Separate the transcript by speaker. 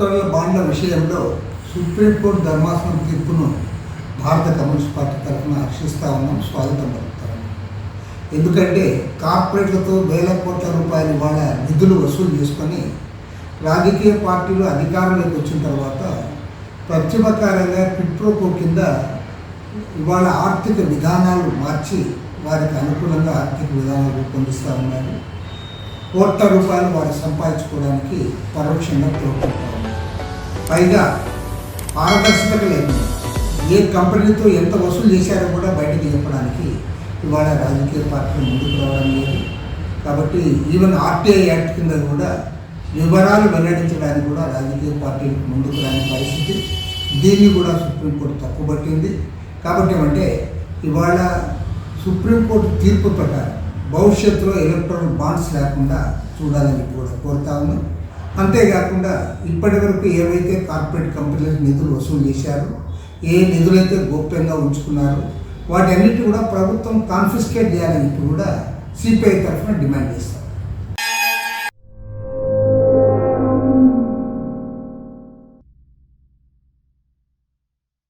Speaker 1: బాండ్ల విషయంలో సుప్రీంకోర్టు ధర్మాసనం తీర్పును భారత కమ్యూనిస్ట్ పార్టీ తరఫున హర్షిస్తా ఉన్నాం స్వాగతం పలుకుతాం ఎందుకంటే కార్పొరేట్లతో వేల కోట్ల రూపాయలు వాళ్ళ నిధులు వసూలు చేసుకొని రాజకీయ పార్టీలు అధికారంలోకి వచ్చిన తర్వాత ప్రత్యుపకారంగా పిట్రోకో కింద ఇవాళ ఆర్థిక విధానాలు మార్చి వారికి అనుకూలంగా ఆర్థిక విధానాలు రూపొందిస్తూ ఉన్నారు. కోట్ల రూపాయలు వారు సంపాదించుకోవడానికి పరోక్షంగా తోడ్పడతా పైగా పారదర్శకత లేదు. ఏ కంపెనీతో ఎంత వసూలు చేశారో కూడా బయటకు చెప్పడానికి ఇవాళ రాజకీయ పార్టీలు ముందుకు రావడం లేదు. కాబట్టి ఈవెన్ ఆర్టీఐ యాక్ట్ కింద కూడా వివరాలు వెల్లడించడానికి కూడా రాజకీయ పార్టీలు ముందుకు రాని పరిస్థితి దీన్ని కూడా సుప్రీంకోర్టు తప్పుపట్టింది. కాబట్టి ఏమంటే ఇవాళ సుప్రీంకోర్టు తీర్పు ప్రకారం భవిష్యత్తులో ఎలక్ట్రానిక్ బాండ్స్ లేకుండా చూడాలని కూడా కోరుతా ఉన్నాం. అంతేకాకుండా ఇప్పటి వరకు ఏవైతే కార్పొరేట్ కంపెనీలకు నిధులు వసూలు చేశారో ఏ నిధులైతే గోప్యంగా ఉంచుకున్నారో వాటి అన్నిటి కూడా ప్రభుత్వం కాన్ఫిస్కేట్ చేయాలని ఇప్పుడు కూడా సిపిఐ తరఫున డిమాండ్ చేస్తారు.